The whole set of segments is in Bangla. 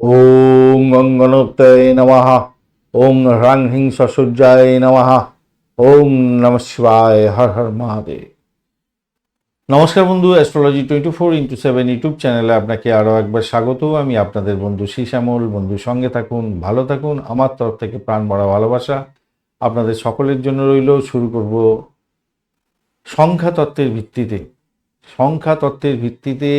ওং অঙ্গনোত্তয় নমঃ। ওং হ্রাং হিং সসূর্যায় নমঃ। ওং নম শিবায় হর হর মহাদেব। নমস্কার বন্ধু astrology twenty four into seven YouTube চ্যানেলে আপনাকে আরও একবার স্বাগত। আমি আপনাদের বন্ধু শ্যামল বন্ধু সঙ্গে থাকুন, ভালো থাকুন, আমার তরফ থেকে প্রাণ ভরা ভালোবাসা। আপনাদের সকলের জন্য রইল, শুরু করব সংখ্যা তত্ত্বের ভিত্তিতে। সংখ্যা তত্ত্বের ভিত্তিতে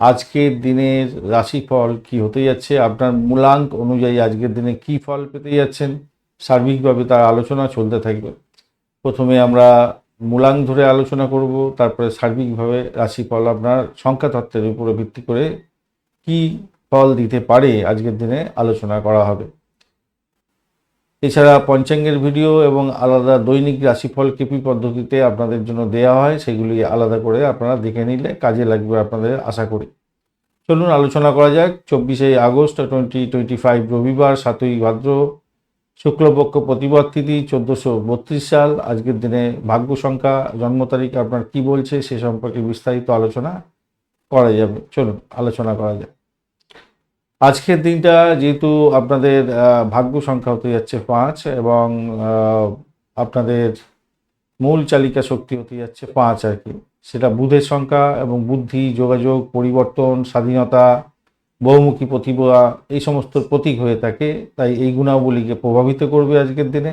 আজকের দিনের রাশিফল কি হতে যাচ্ছে? আপনার মূলাঙ্ক অনুযায়ী আজকের দিনে কি ফল পেতে যাচ্ছেন? সার্বিকভাবে তার আলোচনা চলতে থাকবে। প্রথমে আমরা মূলাঙ্ক ধরে আলোচনা করব, তারপরে সার্বিকভাবে রাশিফল আপনার সংখ্যাতত্ত্বের উপরে ভিত্তি করে কি ফল দিতে পারে আজকের দিনে আলোচনা করা হবে। এছাড়া পঞ্চাঙ্গের ভিডিও এবং আলাদা দৈনিক রাশিফল কেপি পদ্ধতিতে আপনাদের জন্য দেওয়া হয়, সেগুলি আলাদা করে আপনারা দেখে নিলে কাজে লাগবে আপনাদের আশা করি। চলুন আলোচনা করা যাক। চব্বিশে আগস্ট টোয়েন্টি টোয়েন্টি ফাইভ রবিবার, সাতই ভাদ্র, শুক্লপক্ষ প্রতিবাদ তিথি, চোদ্দোশো বত্রিশ সাল। আজকের দিনে ভাগ্য সংখ্যা, জন্ম তারিখ আপনার কি বলছে, সে সম্পর্কে বিস্তারিত আলোচনা করা যাবে। চলুন আলোচনা করা যাক। আজকের দিনটা যেহেতু আপনাদের ভাগ্য সংখ্যা হতে যাচ্ছে পাঁচ এবং আপনাদের মূল চালিকা শক্তি হতে যাচ্ছে পাঁচ আর কি। সেটা বুধের সংখ্যা এবং বুদ্ধি, যোগাযোগ, পরিবর্তন, স্বাধীনতা, বহুমুখী প্রতিভা, এই সমস্ত প্রতীক হয়ে থাকে। তাই এই গুণাবলীকে প্রভাবিত করবে আজকের দিনে।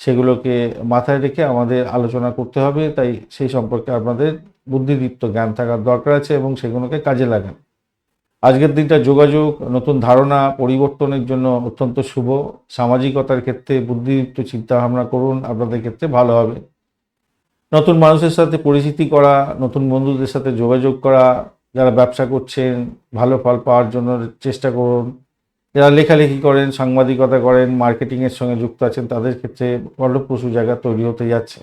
সেগুলোকে মাথায় রেখে আমাদের আলোচনা করতে হবে। তাই সেই সম্পর্কে আপনাদের বুদ্ধিদীপ্ত জ্ঞান থাকার দরকার আছে এবং সেগুলোকে কাজে লাগান। আজকের দিনটা যোগাযোগ, নতুন ধারণা, পরিবর্তনের জন্য অত্যন্ত শুভ। সামাজিকতার ক্ষেত্রে বুদ্ধিদীপ্ত চিন্তা ভাবনা করুন, আপনাদের ক্ষেত্রে ভালো হবে। নতুন মানুষের সাথে পরিচিতি করা, নতুন বন্ধুদের সাথে যোগাযোগ করা, যারা ব্যবসা করছেন, ভালো ফল পাওয়ার জন্য চেষ্টা করুন। যারা লেখালেখি করেন, সাংবাদিকতা করেন, মার্কেটিংয়ের সঙ্গে যুক্ত আছেন, তাদের ক্ষেত্রে ফলপ্রসূ জায়গা তৈরি হতে যাচ্ছে।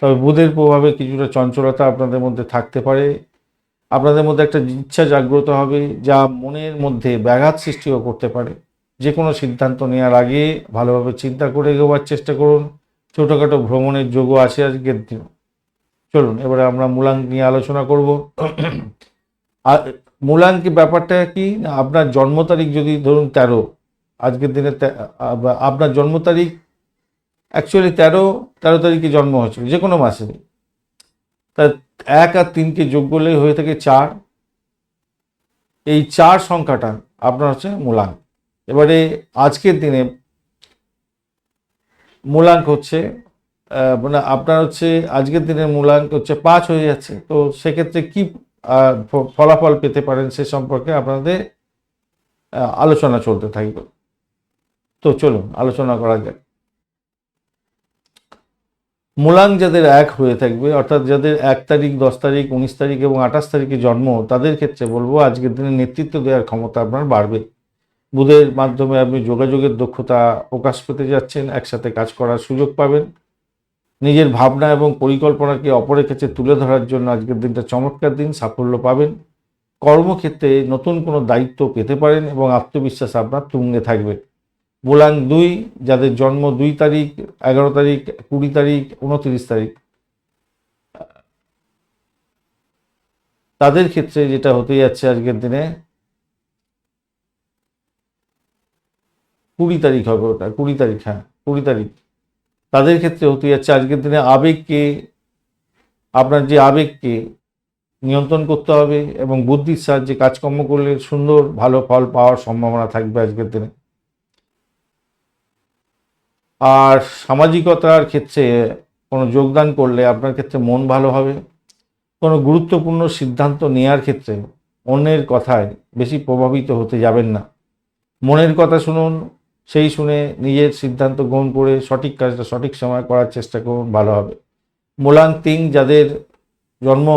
তবে বুধের প্রভাবে কিছুটা চঞ্চলতা আপনাদের মধ্যে থাকতে পারে। আপনাদের মধ্যে একটা ইচ্ছা জাগ্রত হবে যা মনের মধ্যে ব্যাঘাত সৃষ্টিও করতে পারে। যে কোনো সিদ্ধান্ত নেওয়ার আগে ভালোভাবে চিন্তা করে এগোবার চেষ্টা করুন। ছোটোখাটো ভ্রমণের যোগও আছে আজকের দিন। চলুন, এবারে আমরা মূলাঙ্ক নিয়ে আলোচনা করব। আর মূলাঙ্কের ব্যাপারটা কি? আপনার জন্ম তারিখ যদি ধরুন তেরো, আজকের দিনে আপনার জন্ম তারিখ অ্যাকচুয়ালি তেরো তেরো তারিখে জন্ম হয়েছিল যে কোনো মাসে। তা এক আর তিনকে যোগ করলে হয়ে থাকে চার। এই চার সংখ্যাটা আপনার হচ্ছে মূলাঙ্ক। এবারে আজকের দিনে মূলাঙ্ক হচ্ছে মানে আপনার হচ্ছে আজকের দিনের মূলাঙ্ক হচ্ছে পাঁচ হয়ে যাচ্ছে। তো সেক্ষেত্রে কি ফলাফল পেতে পারেন সে সম্পর্কে আপনাদের আলোচনা চলতে থাকবে। তো চলুন, আলোচনা করা যাক। মূলাঙ্ক যাদের এক হয়ে থাকবে, অর্থাৎ যাদের এক তারিখ, দশ তারিখ, উনিশ তারিখ এবং আঠাশ তারিখে জন্ম, তাদের ক্ষেত্রে বলব আজকের দিনে নেতৃত্ব দেওয়ার ক্ষমতা আপনার বাড়বে। বুধের মাধ্যমে আপনি যোগাযোগের দক্ষতা প্রকাশ পেতে যাচ্ছেন, একসাথে কাজ করার সুযোগ পাবেন। নিজের ভাবনা এবং পরিকল্পনাকে অপরের কাছে তুলে ধরার জন্য আজকের দিনটা চমৎকার দিন, সাফল্য পাবেন। কর্মক্ষেত্রে নতুন কোনো দায়িত্ব পেতে পারেন এবং আত্মবিশ্বাস আপনার তুঙ্গে থাকবে। বোলাং দুই, যাদের জন্ম দুই তারিখ, এগারো তারিখ, কুড়ি তারিখ, উনত্রিশ তারিখ। তাদের ক্ষেত্রে যেটা হতে যাচ্ছে আজকের দিনে, কুড়ি তারিখ হবে ওটা, কুড়ি তারিখ হ্যাঁ কুড়ি তারিখ। তাদের ক্ষেত্রে হতে যাচ্ছে আজকের দিনে আবেগকে, আপনার যে আবেগকে নিয়ন্ত্রণ করতে হবে এবং বুদ্ধির সাহায্যে কাজকর্ম করলে সুন্দর, ভালো ফল পাওয়ার সম্ভাবনা থাকবে আজকের দিনে। আর সামাজিকতার ক্ষেত্রে কোনো যোগদান করলে আপনার ক্ষেত্রে মন ভালো হবে? কোনো গুরুত্বপূর্ণ সিদ্ধান্ত নেওয়ার ক্ষেত্রে অন্যের কথায় বেশি প্রভাবিত হতে যাবেন না। মনের কথা শুনুন, সেই শুনে নিজের সিদ্ধান্ত গ্রহণ করে সঠিক কাজটা সঠিক সময় করার চেষ্টা করুন, ভালো হবে। মোলাং তিং যাদের জন্ম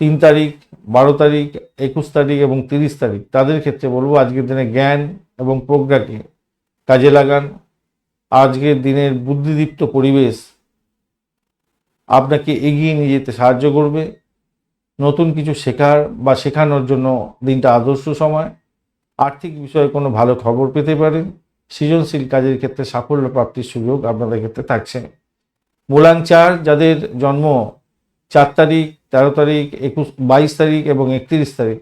তিন তারিখ, বারো তারিখ, একুশ তারিখ এবং তিরিশ তারিখ, তাদের ক্ষেত্রে বলব আজকের দিনে জ্ঞান এবং প্রজ্ঞাকে কাজে লাগান। আজকের দিনের বুদ্ধিদীপ্ত পরিবেশ আপনাকে এগিয়ে নিয়ে যেতে সাহায্য করবে। নতুন কিছু শেখার বা শেখানোর জন্য দিনটা আদর্শ সময়। আর্থিক বিষয়ে কোনো ভালো খবর পেতে পারেন। সৃজনশীল কাজের ক্ষেত্রে সাফল্য প্রাপ্তির সুযোগ আপনাদের ক্ষেত্রে থাকছে। মূলাং চার, যাদের জন্ম চার তারিখ, তেরো তারিখ, একুশ, বাইশ তারিখ এবং একত্রিশ তারিখ,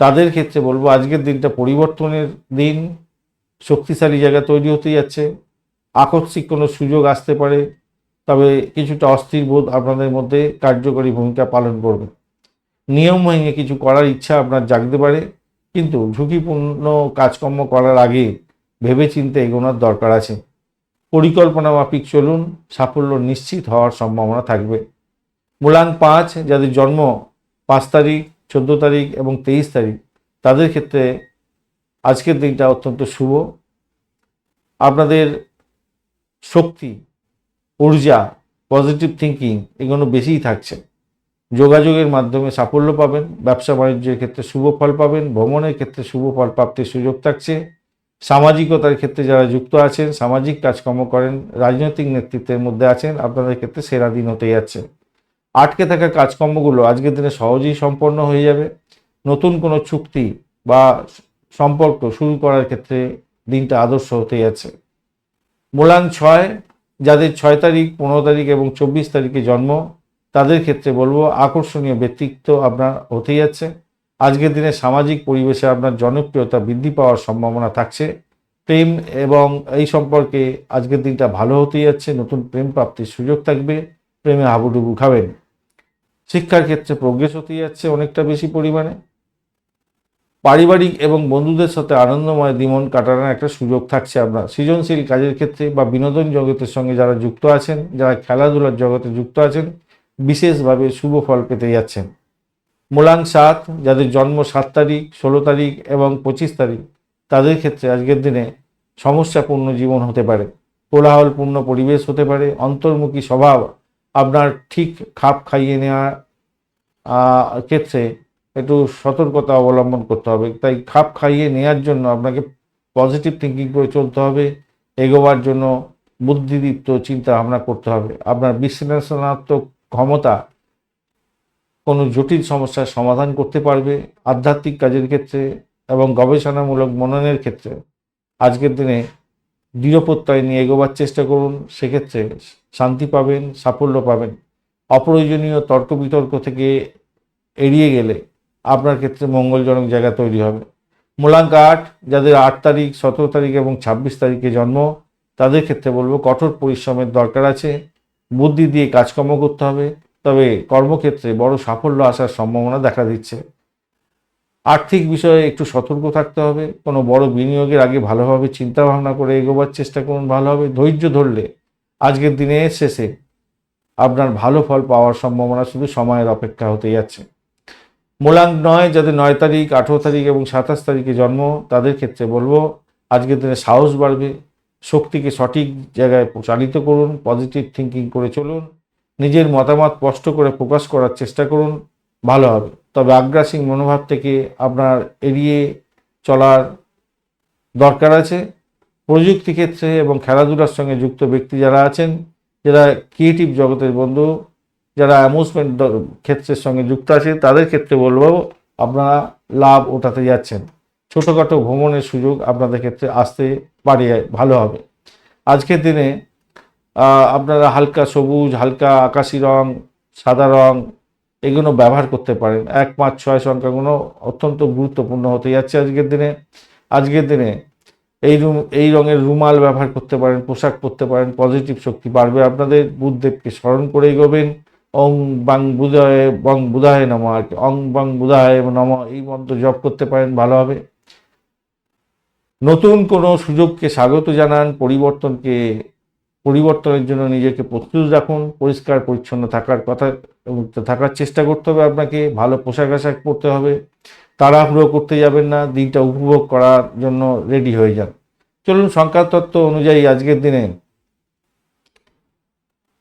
তাদের ক্ষেত্রে বলব আজকের দিনটা পরিবর্তনের দিন। শক্তিশালী জায়গা তৈরি হতে যাচ্ছে। আকস্মিক কোনো সুযোগ আসতে পারে, তবে কিছুটা অস্থির বোধ আপনাদের মধ্যে কার্যকরী ভূমিকা পালন করবে। নিয়ম ভেঙে কিছু করার ইচ্ছা আপনার জাগতে পারে, কিন্তু ঝুঁকিপূর্ণ কাজকর্ম করার আগে ভেবেচিন্তে এগোনোর দরকার আছে। পরিকল্পনা মাফিক চলুন, সাফল্য নিশ্চিত হওয়ার সম্ভাবনা থাকবে। মূলাং পাঁচ, যাদের জন্ম পাঁচ তারিখ, চোদ্দ তারিখ এবং তেইশ তারিখ, তাদের ক্ষেত্রে আজকের দিনটা অত্যন্ত শুভ। আপনাদের শক্তি, ঊর্জা পজিটিভ থিঙ্কিং এগুলো বেশিই থাকছে। যোগাযোগের মাধ্যমে সাফল্য পাবেন, ব্যবসা বাণিজ্যের ক্ষেত্রে শুভ ফল পাবেন, ভ্রমণের ক্ষেত্রে শুভ ফল প্রাপ্তির সুযোগ থাকছে। সামাজিকতার ক্ষেত্রে যারা যুক্ত আছেন, সামাজিক কাজকর্ম করেন, রাজনৈতিক নেতৃত্বের মধ্যে আছেন, আপনাদের ক্ষেত্রে সেরা দিন হতে যাচ্ছে। আটকে থাকা কাজকর্মগুলো আজকের দিনে সহজেই সম্পন্ন হয়ে যাবে। নতুন কোনো চুক্তি বা সম্পর্ক শুরু করার ক্ষেত্রে দিনটা আদর্শ হতে যাচ্ছে মূলাং ছয়, যাদের ছয় তারিখ, পনেরো তারিখ এবং চব্বিশ তারিখে জন্ম, তাদের ক্ষেত্রে বলব আকর্ষণীয় ব্যক্তিত্ব আপনার হতে যাচ্ছে আজকের দিনে সামাজিক পরিবেশে আপনার জনপ্রিয়তা বৃদ্ধি পাওয়ার সম্ভাবনা থাকছে। প্রেম এবং এই সম্পর্কে আজকের দিনটা ভালো হতে যাচ্ছে, নতুন প্রেম প্রাপ্তির সুযোগ থাকবে, প্রেমে হাবুডুবু খাবেন। শিক্ষার ক্ষেত্রে প্রোগ্রেস হতে যাচ্ছে অনেকটা বেশি পরিমাণে। পারিবারিক এবং বন্ধুদের সাথে আনন্দময় দিমন কাটানোর একটা সুযোগ থাকছে আপনার সৃজনশীল কাজের ক্ষেত্রে বা বিনোদন জগতের সঙ্গে যারা যুক্ত আছেন, যারা খেলাধুলার জগতে যুক্ত আছেন, বিশেষভাবে শুভ ফল পেতে যাচ্ছেন। মূলাং সাত, যাদের জন্ম সাত তারিখ, ষোলো তারিখ এবং পঁচিশ তারিখ, তাদের ক্ষেত্রে আজকের দিনে সমস্যাপূর্ণ জীবন হতে পারে। কোলাহলপূর্ণ পরিবেশ হতে পারে। অন্তর্মুখী স্বভাব আপনার ঠিক খাপ খাইয়ে নেওয়া ক্ষেত্রে একটু সতর্কতা অবলম্বন করতে হবে। তাই খাপ খাইয়ে নেওয়ার জন্য আপনাকে পজিটিভ থিঙ্কিং করে চলতে হবে। এগোবার জন্য বুদ্ধিদীপ্ত চিন্তা ভাবনা করতে হবে। আপনার বিশ্লেষণাত্মক ক্ষমতা কোনো জটিল সমস্যার সমাধান করতে পারবে আধ্যাত্মিক কাজের ক্ষেত্রে এবং গবেষণামূলক মননের ক্ষেত্রে। আজকের দিনে দৃঢ়প্রত্যয় নিয়ে এগোবার চেষ্টা করুন। সেক্ষেত্রে শান্তি পাবেন, সাফল্য পাবেন। অপ্রয়োজনীয় তর্ক বিতর্ক থেকে এড়িয়ে গেলে আপনার ক্ষেত্রে মঙ্গলজনক জায়গা তৈরি হবে। মূলাঙ্ক আট, যাদের আট তারিখ, সতেরো তারিখ এবং ছাব্বিশ তারিখে জন্ম, তাদের ক্ষেত্রে বলব কঠোর পরিশ্রমের দরকার আছে। বুদ্ধি দিয়ে কাজকর্ম করতে হবে, তবে কর্মক্ষেত্রে বড় সাফল্য আসার সম্ভাবনা দেখা দিচ্ছে। আর্থিক বিষয়ে একটু সতর্ক থাকতে হবে, কোনো বড় বিনিয়োগের আগে ভালোভাবে চিন্তা ভাবনা করে এগোবার চেষ্টা করুন ভালোভাবে ধৈর্য ধরলে আজকের দিনের শেষে আপনার ভালো ফল পাওয়ার সম্ভাবনা শুধু সময়ের অপেক্ষা হতে যাচ্ছে। মূলাঙ্ক নয়, যাদের নয় তারিখ, আঠেরো তারিখ এবং সাতাশ তারিখে জন্ম, তাদের ক্ষেত্রে বলব, আজকের দিনে সাহস বাড়বে। শক্তিকে সঠিক জায়গায় চালিত করুন পজিটিভ থিঙ্কিং করে চলুন, নিজের মতামত স্পষ্ট করে প্রকাশ করার চেষ্টা করুন, ভালো হবে। তবে আগ্রাসী মনোভাব থেকে আপনার এড়িয়ে চলার দরকার আছে। প্রযুক্তি ক্ষেত্রে এবং খেলাধুলার সঙ্গে যুক্ত ব্যক্তি যারা আছেন, যারা ক্রিয়েটিভ জগতের বন্ধু যারা অ্যামুজমেন্ট ক্ষেত্রের সঙ্গে যুক্ত আছে, তাদের ক্ষেত্রে বলব, আপনারা লাভ ওঠাতে যাচ্ছেন। ছোটোখাটো ভ্রমণের সুযোগ আপনাদের ক্ষেত্রে আসতে পারে, ভালো হবে। আজকের দিনে আপনারা হালকা সবুজ, হালকা আকাশি রং, সাদা রং, এগুলো ব্যবহার করতে পারেন। এক, পাঁচ, ছয় সংখ্যাগুলো অত্যন্ত গুরুত্বপূর্ণ হতে যাচ্ছে আজকের দিনে। আজকের দিনে এই রুম, এই রঙের রুমাল ব্যবহার করতে পারেন, পোশাক পরতে পারেন পজিটিভ শক্তি বাড়বে আপনাদের। বুদ্ধদেবকে স্মরণ করে এগোবেন। অং বাং বুধায় বং বুধায় নম আর কি অং বাং বুধায় নম, এই মন্ত্র জপ করতে পারেন, ভালো হবে। নতুন কোনো সুযোগকে স্বাগত জানান, পরিবর্তনকে, পরিবর্তনের জন্য নিজেকে প্রস্তুত রাখুন, পরিষ্কার, পরিচ্ছন্ন থাকার কথা থাকার চেষ্টা করতে হবে আপনাকে, ভালো পোশাক আশাক পরতে হবে, তাড়াহুড়ো করতে যাবেন না, দিনটা উপভোগ করার জন্য রেডি হয়ে যান। চলুন সংখ্যাতত্ত্ব অনুযায়ী আজকের দিনে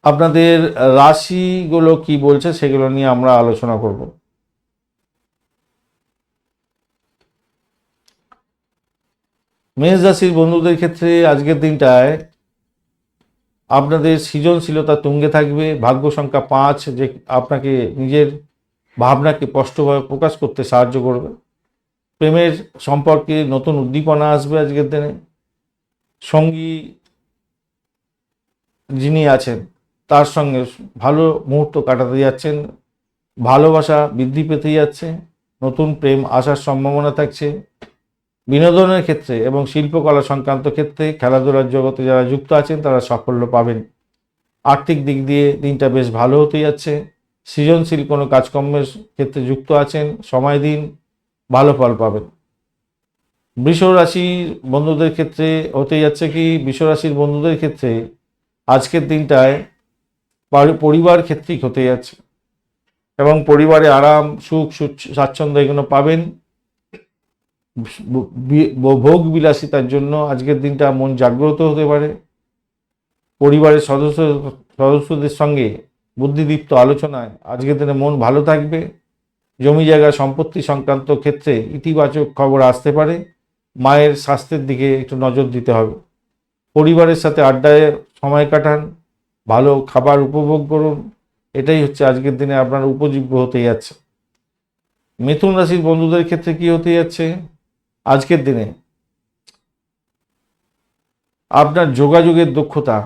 আপনাদের রাশিগুলো কি বলছে সেগুলো নিয়ে আমরা আলোচনা করব। মেষ রাশির বন্ধুদের ক্ষেত্রে আজকের দিনটায় আপনাদের সৃজনশীলতা তুঙ্গে থাকবে, ভাগ্য সংখ্যা পাঁচ যে আপনাকে নিজের ভাবনাকে স্পষ্টভাবে প্রকাশ করতে সাহায্য করবে। প্রেমের সম্পর্কে নতুন উদ্দীপনা আসবে আজকের দিনে। সঙ্গী যিনি আছেন তার সঙ্গে ভালো মুহূর্ত কাটাতে যাচ্ছেন, ভালোবাসা বৃদ্ধি পেতে যাচ্ছে, নতুন প্রেম আসার সম্ভাবনা থাকছে। বিনোদনের ক্ষেত্রে এবং শিল্পকলা সংক্রান্ত ক্ষেত্রে খেলাধুলার জগতে যারা যুক্ত আছেন, তারা সাফল্য পাবেন। আর্থিক দিক দিয়ে দিনটা বেশ ভালো হতে যাচ্ছে। সৃজনশীল কোনো কাজকর্মের ক্ষেত্রে যুক্ত আছেন, সময় দিন, ভালো ফল পাবেন। বৃষ রাশির বন্ধুদের ক্ষেত্রে হতে যাচ্ছে কি, বৃষ রাশির বন্ধুদের ক্ষেত্রে আজকের দিনটায় পরিবার ক্ষেত্রিক হতে যাচ্ছে। এবং পরিবারে আরাম, সুখ স্বাচ্ছন্দ্য এগুলো পাবেন। ভোগ বিলাসিতার জন্য আজকের দিনটা মন জাগ্রত হতে পারে। পরিবারের সদস্য, সদস্যদের সঙ্গে বুদ্ধিদীপ্ত আলোচনায় আজকের দিনে মন ভালো থাকবে। জমি জায়গা সম্পত্তি সংক্রান্ত ক্ষেত্রে ইতিবাচক খবর আসতে পারে। মায়ের স্বাস্থ্যের দিকে একটু নজর দিতে হবে। পরিবারের সাথে আড্ডায় সময় কাটান। ভালো খাবার উপভোগ করুন। এটাই হচ্ছে আজকের দিনে আপনার উপযোগ্য হতে যাচ্ছে। মিথুন রাশির বন্ধুদের ক্ষেত্রে কি হতে যাচ্ছে? আজকের দিনে আপনার যোগাযোগের দক্ষতা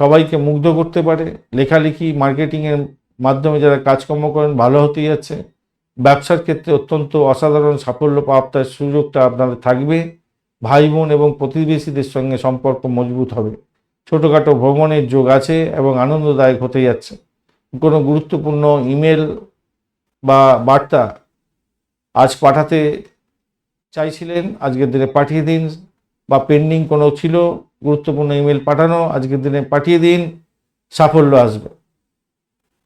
সবাইকে মুগ্ধ করতে পারে। লেখালেখি মার্কেটিংয়ের মাধ্যমে যারা কাজকর্ম করেন, ভালো হতে যাচ্ছে। ব্যবসার ক্ষেত্রে অত্যন্ত অসাধারণ সাফল্য প্রাপ্তার সুযোগটা আপনাদের থাকবে। ভাই বোন এবং প্রতিবেশীদের সঙ্গে সম্পর্ক মজবুত হবে। ছোটোখাটো ভ্রমণের যোগ আছে এবং আনন্দদায়ক হতে যাচ্ছে। কোনো গুরুত্বপূর্ণ ইমেল বা বার্তা আজ পাঠাতে চাইছিলেন, আজকের দিনে পাঠিয়ে দিন, বা পেন্ডিং কোনো ছিল, গুরুত্বপূর্ণ ইমেল পাঠানো, আজকের দিনে পাঠিয়ে দিন, সাফল্য আসবে।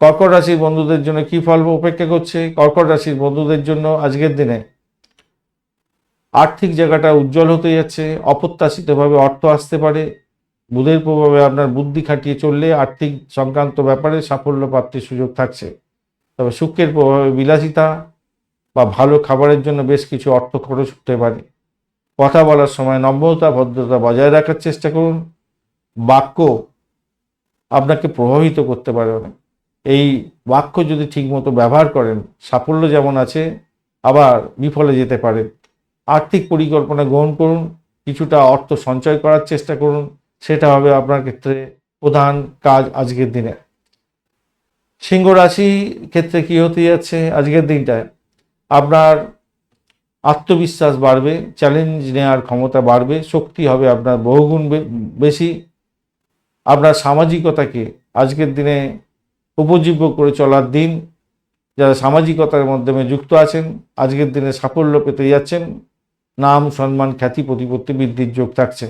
কর্কট রাশির বন্ধুদের জন্য কি ফল অপেক্ষা করছে? কর্কট রাশির বন্ধুদের জন্য আজকের দিনে আর্থিক জায়গাটা উজ্জ্বল হতে যাচ্ছে, অপ্রত্যাশিতভাবে অর্থ আসতে পারে বুধের প্রভাবে আপনার বুদ্ধি খাটিয়ে চললে আর্থিক সংক্রান্ত ব্যাপারে সাফল্য প্রাপ্তির সুযোগ থাকছে। তবে শুক্রের প্রভাবে বিলাসিতা বা ভালো খাবারের জন্য বেশ কিছু অর্থ খরচ হতে পারে। কথা বলার সময় নম্রতা, ভদ্রতা বজায় রাখার চেষ্টা করুন। বাক্য আপনাকে প্রভাবিত করতে পারে অনেক। এই বাক্য যদি ঠিকমতো ব্যবহার করেন, সাফল্য যেমন আছে, আবার বিফলে যেতে পারেন আর্থিক পরিকল্পনা গ্রহণ করুন, কিছুটা অর্থ সঞ্চয় করার চেষ্টা করুন। সেটা হবে আপনার ক্ষেত্রে প্রধান কাজ আজকের দিনে। সিংহ রাশি ক্ষেত্রে কি হতে যাচ্ছে? আজকের দিনটায় আপনার আত্মবিশ্বাস বাড়বে চ্যালেঞ্জ নেওয়ার ক্ষমতা বাড়বে, শক্তি হবে আপনার বহুগুণ বেশি। আপনার সামাজিকতাকে আজকের দিনে উপজীব্য করে চলার দিন। যারা সামাজিকতার মাধ্যমে যুক্ত আছেন, আজকের দিনে সাফল্য পেতে যাচ্ছেন। নাম, সম্মান, খ্যাতি, প্রতিপত্তি বৃদ্ধির যোগ থাকছে।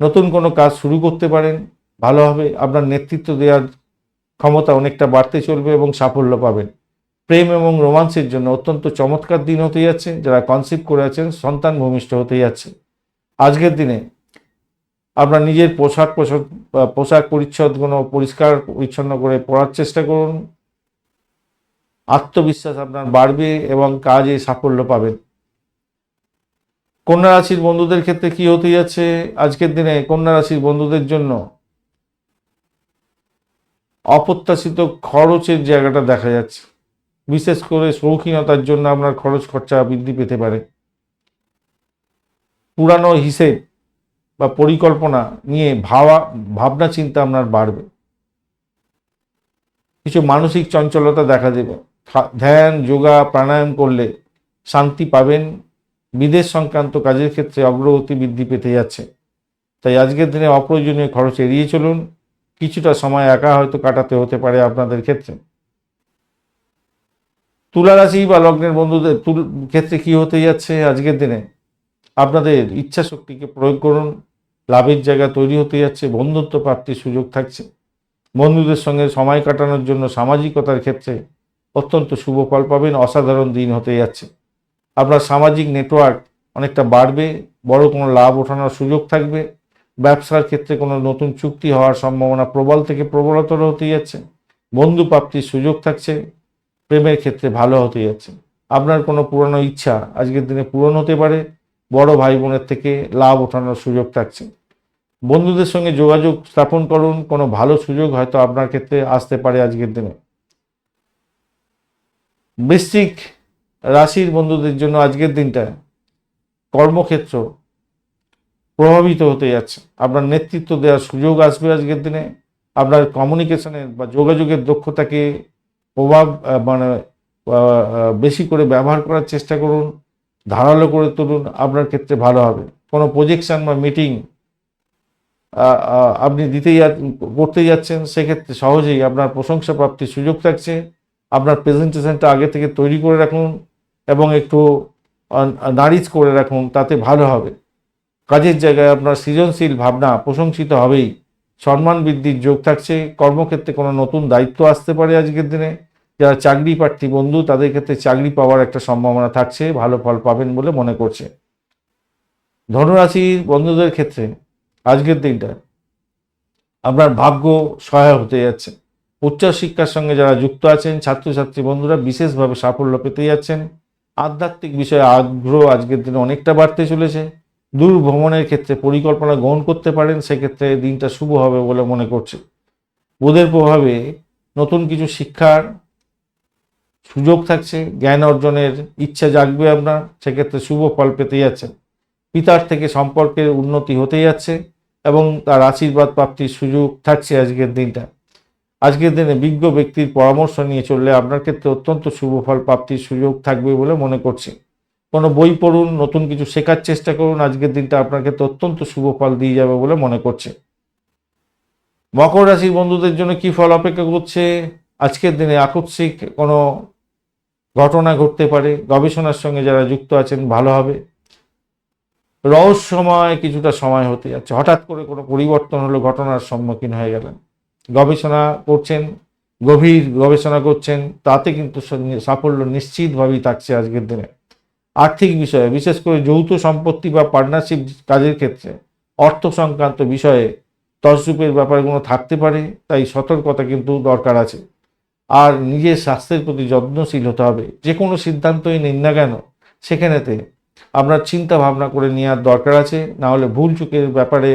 নতুন কোনো কাজ শুরু করতে পারেন, ভালো হবে। আপনার নেতৃত্ব দেওয়ার ক্ষমতা অনেকটা বাড়তে চলবে এবং সাফল্য পাবেন। প্রেম এবং রোমান্সের জন্য অত্যন্ত চমৎকার দিন হতে যাচ্ছে, যারা কনসিভ করে আছেন, সন্তান ভূমিষ্ঠ হতে যাচ্ছে। আজকের দিনে আপনার নিজের পোশাক পোশাক পোশাক পরিচ্ছদগুলো পরিষ্কার, পরিচ্ছন্ন করে পড়ার চেষ্টা করুন। আত্মবিশ্বাস আপনার বাড়বে এবং কাজে সাফল্য পাবেন। কন্যা রাশির বন্ধুদের ক্ষেত্রে কি হতে যাচ্ছে আজকের দিনে কন্যা রাশির বন্ধুদের জন্য? অপ্রত্যাশিত খরচের জায়গাটা দেখা যাচ্ছে। বিশেষ করে শৌখিনতার জন্য আপনার খরচ খরচা বৃদ্ধি পেতে পারে। পুরানো হিসেব বা পরিকল্পনা নিয়ে ভাবা, ভাবনা চিন্তা আপনার বাড়বে। কিছু মানসিক চঞ্চলতা দেখা দেবে। ধ্যান, যোগা, প্রাণায়াম করলে শান্তি পাবেন। বিদেশ সংক্রান্ত কাজের ক্ষেত্রে অগ্রগতি বৃদ্ধি পেতে যাচ্ছে। তাই আজকের দিনে অপ্রয়োজনীয় খরচ এড়িয়ে চলুন। কিছুটা সময় একা হয়তো কাটাতে হতে পারে আপনাদের ক্ষেত্রে। তুলা রাশি বা লগ্নের বন্ধুদের তুল- ক্ষেত্রে কি হতে যাচ্ছে আজকের দিনে? আপনাদের ইচ্ছা শক্তিকে প্রয়োগ করুন। লাভের জায়গা তৈরি হতে যাচ্ছে, বন্ধুত্ব প্রাপ্তির সুযোগ থাকছে। বন্ধুদের সঙ্গে সময় কাটানোর জন্য সামাজিকতার ক্ষেত্রে অত্যন্ত শুভ ফল পাবেন। অসাধারণ দিন হতে যাচ্ছে। আপনার সামাজিক নেটওয়ার্ক অনেকটা বাড়বে, বড় কোনো লাভ ওঠানোর সুযোগ থাকবে, ব্যবসার ক্ষেত্রে কোনো নতুন চুক্তি হওয়ার সম্ভাবনা প্রবল থেকে প্রবলতর হতে যাচ্ছে, বন্ধু প্রাপ্তির সুযোগ থাকছে, প্রেমের ক্ষেত্রে ভালো হতে যাচ্ছে। আপনার কোনো পুরনো ইচ্ছা আজকের দিনে পূরণ হতে পারে, বড় ভাই বোনের থেকে লাভ ওঠানোর সুযোগ থাকছে। বন্ধুদের সঙ্গে যোগাযোগ স্থাপন করুন, কোনো ভালো সুযোগ হয়তো আপনার ক্ষেত্রে আসতে পারে আজকের দিনে। বৃশ্চিক রাশির বন্ধুদের জন্য আজকের দিনটা কর্মক্ষেত্র প্রভাবিত হতে যাচ্ছে। আপনার নেতৃত্ব দেওয়ার সুযোগ আসবে আজকের দিনে। আপনার কমিউনিকেশনের বা যোগাযোগের দক্ষতাকে প্রভাব মানে বেশি করে ব্যবহার করার চেষ্টা করুন, ধারালো করে তুলুন, আপনার ক্ষেত্রে ভালো হবে। কোনো প্রজেকশন বা মিটিং আপনি দিতেই যা- করতে যাচ্ছেন, সেক্ষেত্রে সহজেই আপনার প্রশংসা প্রাপ্তির সুযোগ থাকছে। আপনার প্রেজেন্টেশনটা আগে থেকে তৈরি করে রাখুন। এবং একটু নারিজ করে রাখুন, তাতে ভালো হবে। কাজের জায়গায় আপনার সৃজনশীল ভাবনা প্রশংসিত হবেই। সম্মান বৃদ্ধির যোগ থাকছে। কর্মক্ষেত্রে কোনো নতুন দায়িত্ব আসতে পারে আজকের দিনে। যারা চাকরি প্রার্থী বন্ধু, তাদের ক্ষেত্রে চাকরি পাওয়ার একটা সম্ভাবনা থাকছে। ভালো ফল পাবেন বলে মনে করছে। ধনুরাশির বন্ধুদের ক্ষেত্রে আজকের দিনটা আপনার ভাগ্য সহায় হতে যাচ্ছে। উচ্চশিক্ষার সঙ্গে যারা যুক্ত আছেন, ছাত্রছাত্রী বন্ধুরা বিশেষভাবে সাফল্য পেতে যাচ্ছেন। আধ্যাত্মিক বিষয়ে আগ্রহ আজকের দিনে অনেকটা বাড়তে চলেছে। দূর ভ্রমণের ক্ষেত্রে পরিকল্পনা গ্রহণ করতে পারেন, সেক্ষেত্রে দিনটা শুভ হবে বলে মনে করছে। বুধের প্রভাবে নতুন কিছু শিক্ষার সুযোগ থাকছে, জ্ঞান অর্জনের ইচ্ছা জাগবে আপনার, সেক্ষেত্রে শুভ ফল পেতে যাচ্ছেন। পিতার থেকে সম্পর্কের উন্নতি হতে যাচ্ছে এবং তার আশীর্বাদ প্রাপ্তির সুযোগ থাকছে আজকের দিনটা। আজকের দিনে বিজ্ঞ ব্যক্তির পরামর্শ নিয়ে চললে আপনার ক্ষেত্রে অত্যন্ত শুভ ফল প্রাপ্তির সুযোগ থাকবে বলে মনে করছি। কোনো বই পড়ুন, নতুন কিছু শেখার চেষ্টা করুন, আজকের দিনটা আপনার ক্ষেত্রে অত্যন্ত শুভ ফল দিয়ে যাবে বলে মনে করছে। মকর রাশির বন্ধুদের জন্য কি ফল অপেক্ষা করছে? আজকের দিনে আকস্মিক কোনো ঘটনা ঘটতে পারে, গবেষণার সঙ্গে যারা যুক্ত আছেন, ভালো হবে। রহস্যময় কিছুটা সময় হতে যাচ্ছে। হঠাৎ করে কোনো পরিবর্তন হলো, ঘটনার সম্মুখীন হয়ে গেলেন। গবেষণা করছেন, গভীর গবেষণা করছেন, তাতে কিন্তু সাফল্য নিশ্চিতভাবেই থাকছে আজকের দিনে। আর্থিক বিষয়ে, বিশেষ করে যৌথ সম্পত্তি বা পার্টনারশিপ কাজের ক্ষেত্রে অর্থ সংক্রান্ত বিষয়ে তসরূপের ব্যাপারগুলো থাকতে পারে, তাই সতর্কতা কিন্তু দরকার আছে। আর নিজের স্বাস্থ্যের প্রতি যত্নশীল হতে হবে। যে কোনো সিদ্ধান্তই নিন না কেন, সেখানেতে আপনার চিন্তা ভাবনা করে নেওয়ার দরকার আছে। না হলে ভুল চুকের ব্যাপারে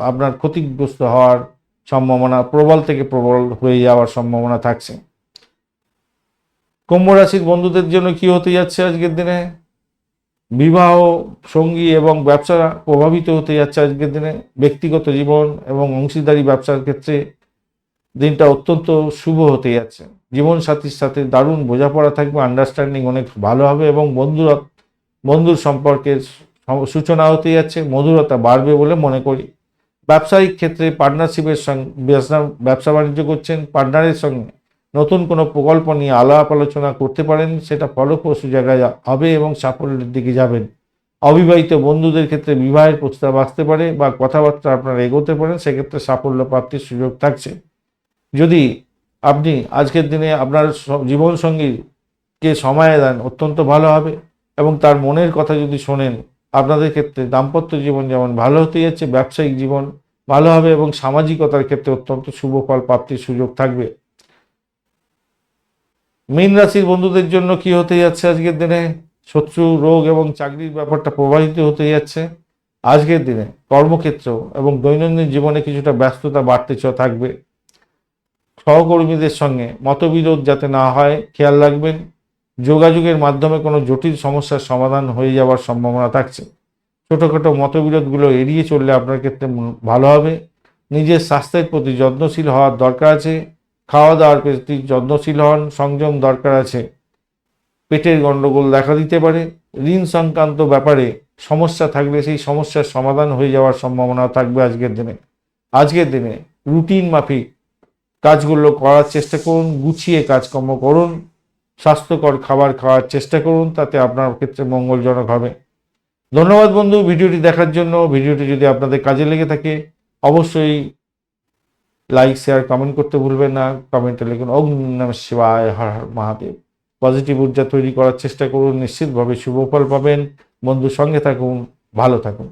আপনার ক্ষতিগ্রস্ত হওয়ার সম্ভাবনা, প্রবল থেকে প্রবল হয়ে যাওয়ার সম্ভাবনা থাকছে। কুম্ভ রাশির বন্ধুদের জন্য কি হতে যাচ্ছে আজকের দিনে? বিবাহ, সঙ্গী এবং ব্যবসা প্রভাবিত হতে যাচ্ছে আজকের দিনে। ব্যক্তিগত জীবন এবং অংশীদারি ব্যবসার ক্ষেত্রে দিনটা অত্যন্ত শুভ হতে যাচ্ছে। জীবন সাথীর সাথে দারুণ বোঝাপড়া থাকবে আন্ডারস্ট্যান্ডিং অনেক ভালো হবে এবং বন্ধুরা বন্ধুর সম্পর্কের সূচনা হতে যাচ্ছে, মধুরতা বাড়বে বলে মনে করি। ব্যবসায়িক ক্ষেত্রে পার্টনারশিপের সঙ্গে, ব্যবসা- বাণিজ্য করছেন পার্টনারের সঙ্গে নতুন কোনো প্রকল্প নিয়ে আলাপ আলোচনা করতে পারেন, সেটা ফলপ্রসূ জায়গায় হবে এবং সাফল্যের দিকে যাবেন। অবিবাহিত বন্ধুদের ক্ষেত্রে বিবাহের প্রস্তাব আসতে পারে বা কথাবার্তা আপনারা এগোতে পারেন, সেক্ষেত্রে সাফল্য প্রাপ্তির সুযোগ থাকছে। যদি আপনি আজকের দিনে আপনার জীবনসঙ্গীকে সময় দেন, অত্যন্ত ভালো হবে এবং তার মনের কথা যদি শোনেন আপনাদের ক্ষেত্রে দাম্পত্য জীবন যেমন ভালো হতে যাচ্ছে, ব্যবসায়িক জীবন ভালো হবে এবং সামাজিকতার ক্ষেত্রে অত্যন্ত শুভ ফল প্রাপ্তির সুযোগ থাকবে। মীন রাশির বন্ধুদের জন্য কি হতে যাচ্ছে আজকের দিনে? শত্রু, রোগ এবং চাকরির ব্যাপারটা প্রবাহিত হতে যাচ্ছে আজকের দিনে। কর্মক্ষেত্র এবং দৈনন্দিন জীবনে কিছুটা ব্যস্ততা বাড়তে থাকবে। সহকর্মীদের সঙ্গে মতবিরোধ যাতে না হয়, খেয়াল রাখবেন। যোগাযোগের মাধ্যমে কোনো জটিল সমস্যার সমাধান হয়ে যাওয়ার সম্ভাবনা থাকছে। ছোটোখাটো মতবিরোধগুলো এড়িয়ে চললে আপনার ক্ষেত্রে ভালো হবে। নিজের স্বাস্থ্যের প্রতি যত্নশীল হওয়ার দরকার আছে। খাওয়া দাওয়ার প্রতি যত্নশীল হন সংযম দরকার আছে। পেটের গণ্ডগোল দেখা দিতে পারে। ঋণ সংক্রান্ত ব্যাপারে সমস্যা থাকলে সেই সমস্যার সমাধান হয়ে যাওয়ার সম্ভাবনা থাকবে আজকের দিনে। আজকের দিনে রুটিন মাফিক কাজগুলো করার চেষ্টা করুন, গুছিয়ে কাজকর্ম করুন। স্বাস্থ্যকর খাবার খাওয়ার চেষ্টা করুন, তাতে আপনার ক্ষেত্রে মঙ্গলজনক হবে। ধন্যবাদ বন্ধু ভিডিওটি দেখার জন্য। ভিডিওটি যদি আপনাদের কাজে লেগে থাকে, অবশ্যই লাইক, শেয়ার, কমেন্ট করতে ভুলবেন না। কমেন্টে লিখুন, ওম নমঃ শিবায়, হর হর মহাদেব। পজিটিভ ঊর্জা তৈরি করার চেষ্টা করুন, নিশ্চিতভাবে শুভ ফল পাবেন। বন্ধুর সঙ্গে থাকুন, ভালো থাকুন।